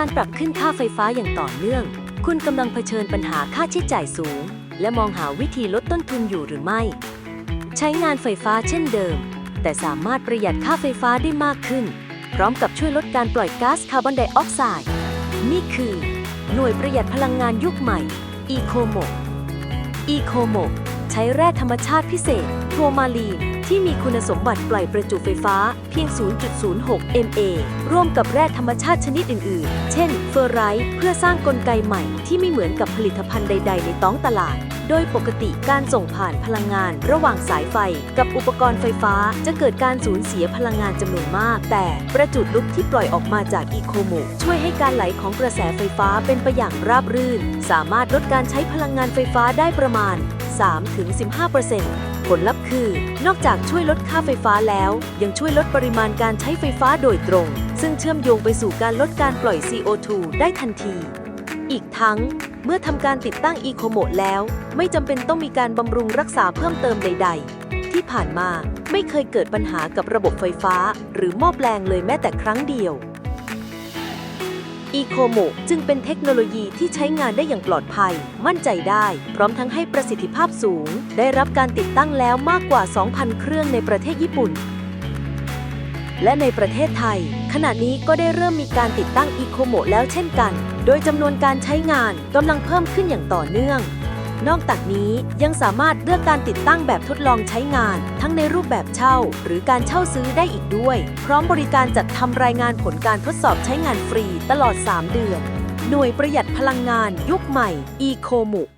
การปรับขึ้นค่าไฟฟ้าอย่างต่อเนื่อง คุณกำลังเผชิญปัญหาค่าใช้จ่ายสูง และมองหาวิธีลดต้นทุนอยู่หรือไม่ ใช้งานไฟฟ้าเช่นเดิม แต่สามารถประหยัดค่าไฟฟ้าได้มากขึ้น พร้อมกับช่วยลดการปล่อยก๊าซคาร์บอนไดออกไซด์นี่คือ หน่วยประหยัดพลังงานยุคใหม่ EcoMo EcoMo ใช้แร่ธรรมชาติพิเศษ โทมาลีน ที่มีคุณสมบัติปล่อยประจุไฟฟ้าเพียง 0.06 mA ร่วมกับแร่ธรรมชาติชนิดอื่น ๆ เช่น เฟอร์ไรท์เพื่อสร้างกลไกใหม่ที่ไม่เหมือนกับผลิตภัณฑ์ใด ๆ ในท้องตลาด โดยปกติการส่งผ่านพลังงานระหว่างสายไฟ กับอุปกรณ์ไฟฟ้าจะเกิดการสูญเสียพลังงานจำนวนมาก แต่ประจุลุกที่ปล่อยออกมาจากอีโคโมช่วยให้การไหลของกระแสไฟฟ้าเป็นไปอย่างราบรื่น สามารถลดการใช้พลังงานไฟฟ้าได้ประมาณ 3-15%ผลลัพธ์คือ นอกจากช่วยลดค่าไฟฟ้าแล้ว ยังช่วยลดปริมาณการใช้ไฟฟ้าโดยตรง ซึ่งเชื่อมโยงไปสู่การลดการปล่อย CO2 ได้ทันที อีกทั้ง เมื่อทำการติดตั้ง e c o m o แล้ว ไม่จำเป็นต้องมีการบำรุงรักษาเพิ่มเติมใด ๆ ที่ผ่านมาไม่เคยเกิดปัญหากับระบบไฟฟ้า หรือหม้อแปลงเลยแม้แต่ครั้งเดียว e c o m o จึงเป็นเทคโนโลยีที่ใช้งานได้อย่างปลอดภัย มั่นใจได้ พร้อมทั้งให้ประสิทธิภาพสูง ได้รับการติดตั้งแล้วมากกว่า 2,000 เครื่องในประเทศญี่ปุ่น และในประเทศไทย ขณะนี้ก็ได้เริ่มมีการติดตั้ง e c o m o แล้วเช่นกัน โดยจำนวนการใช้งานกำลังเพิ่มขึ้นอย่างต่อเนื่อง นอกจากนี้ยังสามารถเลือกการติดตั้งแบบทดลองใช้งาน ทั้งในรูปแบบเช่า หรือการเช่าซื้อได้อีกด้วย พร้อมบริการจัดทำรายงานผลการทดสอบใช้งานฟรีตลอด 3 เดือน หน่วยประหยัดพลังงานยุคใหม่ e c o m u